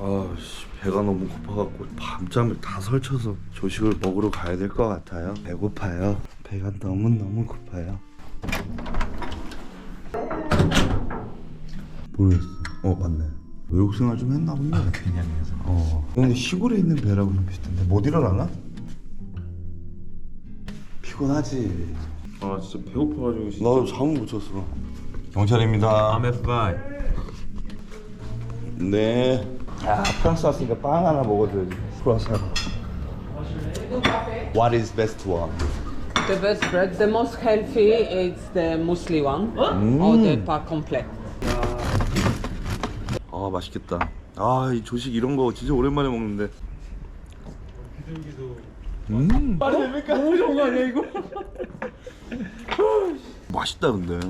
아씨 배가 너무 고파갖고 밤잠을 다 설쳐서 조식을 먹으러 가야 될 것 같아요. 배고파요. 배가 너무 너무 고파요. 모르겠어. 어 맞네. 외국 생활 좀 했나 보네. 아 그냥 해서. 어. 근데 시골에 있는 배라고 좀 비슷한데 못 일어나나? 피곤하지. 아 진짜 배고파가지고 진짜 나도 잠을 못 잤어. 경찰입니다. 아메파이 네. 야 프랑스 왔으니까 빵 하나 먹어줘야지. 크로아상. What is best one? The best bread, the most healthy is the muesli one or the pas complet. 아 맛있겠다. 아 이 조식 이런 거 진짜 오랜만에 먹는데. 음. 너무 좋은 거 아니야 이거? 맛있다 근데.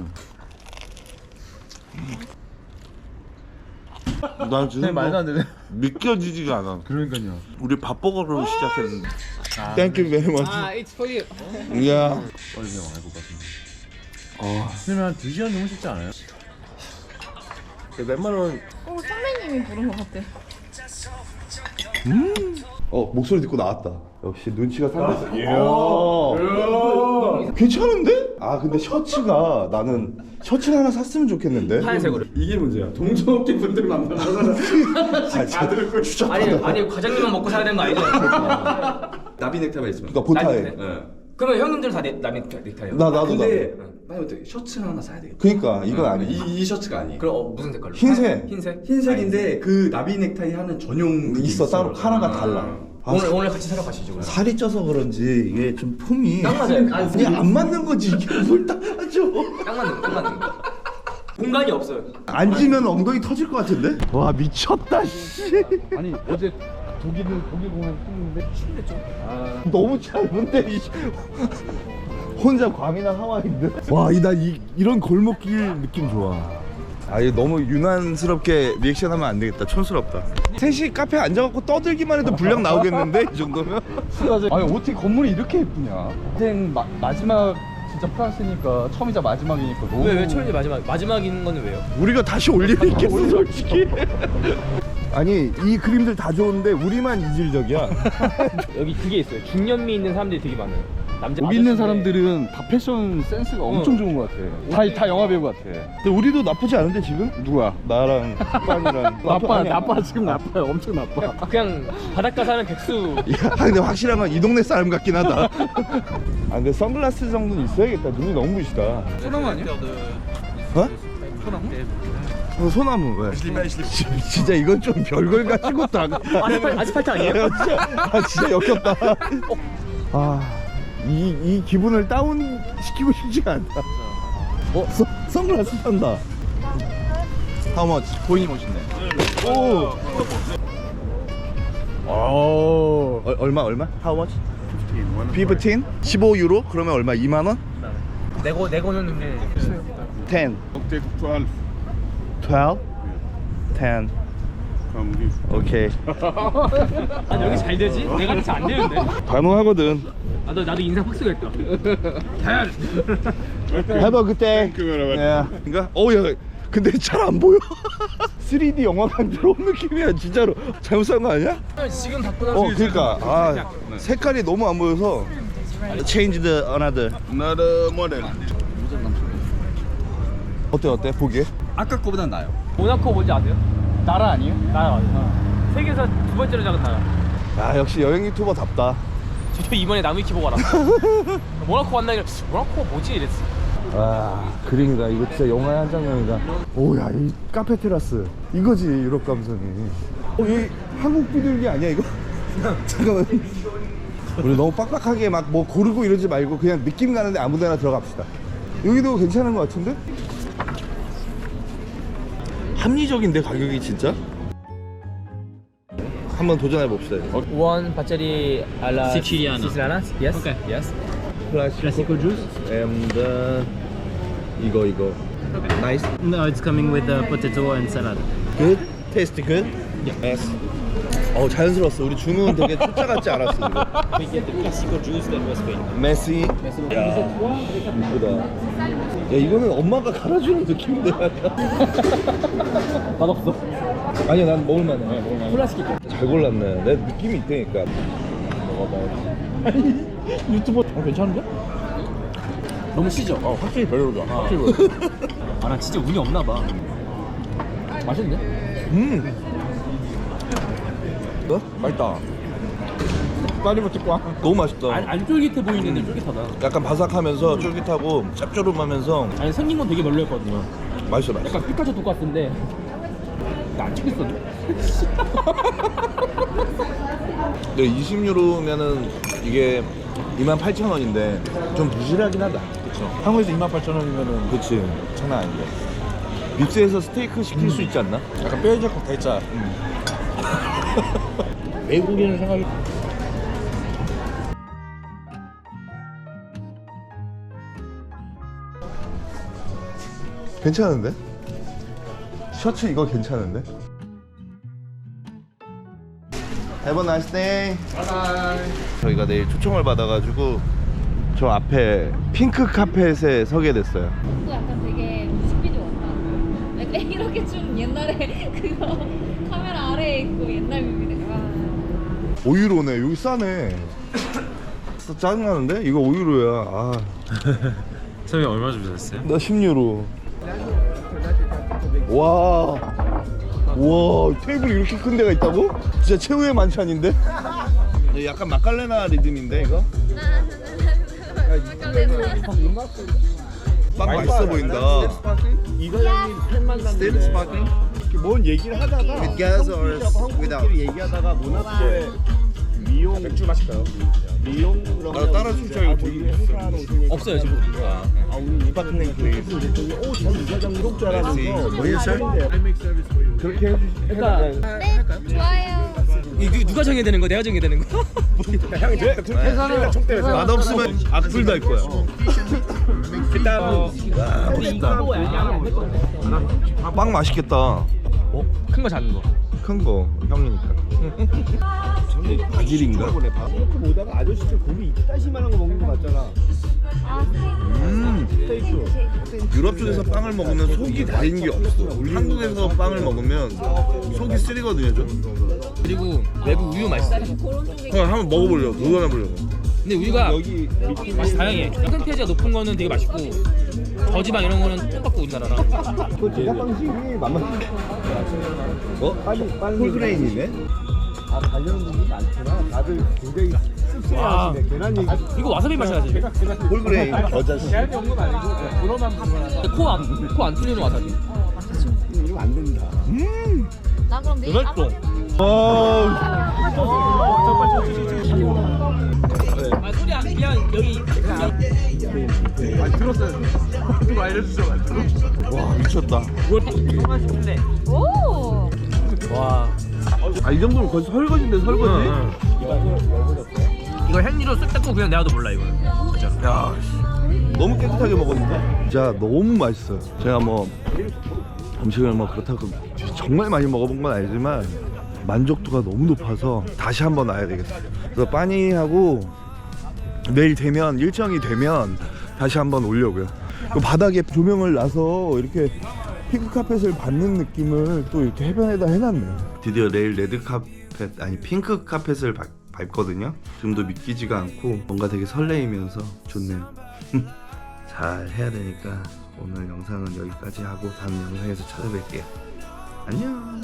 난 지금 말도 안 되네. 믿겨지지가 않아. 그러니까요 우리 밥버거로 시작했는데. Thank you very much. Ah, it's for you. 야. 빨리 그냥 와볼 것 같은데 아. 그러면 한 2 시간 너무 쉽지 않아요? 웬만하면 어, 선배님이 부른 것 같아. 어 목소리 듣고 나왔다. 역시 눈치가 살았어. 아, 괜찮은데? 아 근데 셔츠가 나는 셔츠 하나 샀으면 좋겠는데. 하얀색으로. 이게 문제야 동종업계 분들 만나면 아, 다들 추적. 아니 아니 과장님만 먹고 살아야 되는 거 아니죠? 나비 넥타이만 있으면 그러니까 보타에. 나비 예. 그러면 형님들 다 넥- 나비 넥타이요? 나 나도 근데 나도. 빨리 어떻게 셔츠를 하나 사야 되겠다 그러니까 이건 아니. 이, 이 셔츠가 아니에요 그럼 어, 무슨 색깔로? 흰색. 흰색? 흰색인데 그 나비 넥타이 하는 전용 있어 따로 카라가 달라. 아, 오늘 오늘 같이 사러 가시죠. 그럼. 살이 쪄서 그런지 이게 좀 폼이 딱 맞아요. 아니, 그냥 안 맞는 거지 이게 뭘 따라줘. 딱 맞는 거, 딱 맞는 거. 공간이 없어요. 앉으면 엉덩이 터질 것 같은데? 와 미쳤다 씨. 아니 어제 독일은 독일 공연 했는데 너무 짧은데 이 혼자 괌이나 하와이인데 와이나 이, 이런 골목길 느낌 좋아 아 이거 너무 유난스럽게 리액션 하면 안 되겠다. 촌스럽다. 셋이 카페에 앉아갖고 떠들기만 해도 분량 나오겠는데? 이 정도면? 아니 어떻게 건물이 이렇게 예쁘냐? 인생 마, 마지막 진짜 프랑스니까 처음이자 마지막이니까 너무 왜, 왜 초연이 마지막? 마지막인 거는 왜요? 우리가 다시 올 일이 있겠어 솔직히. 아니 이 그림들 다 좋은데 우리만 이질적이야. 여기 그게 있어요. 중년미 있는 사람들이 되게 많아요. 남자 여기 있는 아저씨인데 사람들은 다 패션 센스가 엄청 좋은 것 같아 다, 다 영화 배우 같아 근데 우리도 나쁘지 않은데 지금? 누가? 나랑 빵이랑 나빠 나빠 지금 나빠요 엄청 나빠 그냥 바닷가 사는 백수 야, 근데 확실한 건 이 동네 사람 같긴 하다. 아, 근데 선글라스 정도는 있어야겠다. 눈이 너무 부시다. 소나무 아니야? 어? 소나무? 어, 소나무. 왜? 지- 진짜 이건 좀 별걸 가지고 다가. 아스팔, 아스팔트 아니에요? 아, 진짜 역겹다. 아, 이, 이 기분을 다운 시키고 싶지가 않다. 어, 서, 선글라스 산다. How much? 보이니 멋있네 오. 오 어, 얼마 얼마? How much? 15? 15유로? 그러면 얼마? 2만 원? 내고 내고는 근데 10. 12. 12? 10. 오케이. 아 여기 잘 되지? 내가 진짜 안 되는데. 단호하거든. 나도 나도 인상 확 쓰겠다. Good day. 예. 그러니까 어야 근데 잘 안 보여. 3D 영화관 들어온 느낌이야 진짜로. 잘못 산 거 아니야? 지금 바꾸 나서 어 그러니까 아 색깔이 너무 안 보여서. Change the another. Another model 어때 어때 보기에? 아까 거보단 나아요 모나코 뭔지 아세요? 나라 아니에요? 나라 맞아. 세계에서 두 번째로 작은 나라. 야 역시 여행 유튜버답다. 저도 이번에 나무위키 보고 알았어. 모나코 왔나 모나코 뭐지 이랬어. 와 그림이다 이거 진짜 영화의 한 장면이다 오야 이 카페 테라스 이거지 유럽 감성이 어이 한국 비둘기 아니야 이거? 잠깐만 우리 너무 빡빡하게 막 뭐 고르고 이러지 말고 그냥 느낌 가는데 아무 데나 들어갑시다 여기도 괜찮은 것 같은데? 합리적인데 가격이 진짜? 한번 도전해 봅시다 원 바짜리 알라 시칠리아나. 시칠리아나? Yes. Okay. Yes. 클래시코 주스 and uh, 이거 이거 나이스 No, it's coming with the potato and salad. Good? Taste good? Yes. 어 자연스러웠어. 우리 주문 되게 초짜 같지 않았어 지금. We get the classical juice that was fine. 메시. 야 이쁘다. 야 이거는 엄마가 갈아주는 느낌인데. 맛없어. 아니 난 먹을만해 콜라 시킬게 잘 골랐네 내 느낌이 있다니까 유튜버 어, 괜찮은데? 너무 시죠? 어 확실히 별로다 확실히 별로 아 나 진짜 운이 없나 봐 맛있네 음 어? 맛있다. 딸이버 찍고 와 너무 맛있다. 안, 안 쫄깃해 보이는데 쫄깃하다. 약간 바삭하면서 쫄깃하고 짭조름하면서 아니 생긴 건 되게 별로였거든요. 맛있어 맛있어. 약간 피카츄 똑같은데. 나 안 찍겠었네? 근데 20유로면은 이게 28,000원인데 좀 부실하긴 하다. 그쵸. 한국에서 28,000원이면은 그치. 장난 아닌데 빕스에서 스테이크 시킬 수 있지 않나? 약간 뼈해졌고 대짜 외국인은 생각이 괜찮은데? 셔츠 이거 괜찮은데? Have a nice day. 저희가 내일 초청을 받아가지고 저 앞에 핑크 카펫에 서게 됐어요. 또 약간 되게 뮤직비디오 같다. 약간 이렇게 좀 옛날에 그거 카메라 아래에 있고 옛날 뮤비들. 아. 5유로네. 여기 싸네. 진짜 짜증나는데? 이거 5유로야. 아, 선생님 얼마 주셨어요? 나 10유로. 와. 와, 테이블이 이렇게 큰 데가 있다고? 진짜 최후의 만찬인데? 약간 마칼레나 리듬인데 이거? 빵 맛있어 보인다. 스테이트 스파킹? 뭔 얘기를 하다가 With or without? 얘기하다가 문 앞에 미용 맥주 마실까요? 미용 아, 다른 술자 이거 되게 없어요 지금. 스파클링 플레이스 뭐예요, sir? 그렇게 해주시 그러니까 네, 좋아요. 이거 누가 정해야 되는 거? 내가 정해야 되는 거? 맛없으면 악플 달 거야 빵 맛있겠다. 큰거 작은 거? 큰 거 형이니까. 바질인가? 아, 스테이크. 스테이크. 유럽 쪽에서 빵을 먹으면 속이 다인 게 없어. 한국에서 빵을 먹으면 속이 쓰리거든요 좀. 그리고 외국 우유 맛있어. 그냥 한번 먹어보려고 도전해보려고 근데 우유가 맛이 다양해 컨텐츠가 높은 거는 되게 맛있고 저지방 이런 거는 똑같고 우리나라랑 그 제작 방식이 만만 어? 홀그레인이네? 와 이거 와사비 맛이 나지 홀그레인 겨자씨 코안 코 안 뚫리는 와사비 나 그럼 내일 맛있어 아아 와 미쳤다 딱 이거만 싶은데 오. 와 아 이 정도면 거의 설거지인데 설거지? 이거 행리로 쓱 닦고 그냥 내가도 몰라 이거 진짜로 야 씨. 너무 깨끗하게 먹었는데? 진짜 너무 맛있어요 제가 뭐 음식을 뭐 그렇다고 정말 많이 먹어본 건 아니지만 만족도가 너무 높아서 다시 한번 와야 되겠어요 그래서 빠니하고 내일 되면 일정이 되면 다시 한번 오려고요. 그 바닥에 조명을 놔서 이렇게 핑크 카펫을 받는 느낌을 또 이렇게 해변에다 해놨네 드디어 내일 레드 카펫 아니 핑크 카펫을 밟, 밟거든요. 지금도 믿기지가 않고 뭔가 되게 설레이면서 좋네요. 잘 해야 되니까 오늘 영상은 여기까지 하고 다음 영상에서 찾아뵐게요. 안녕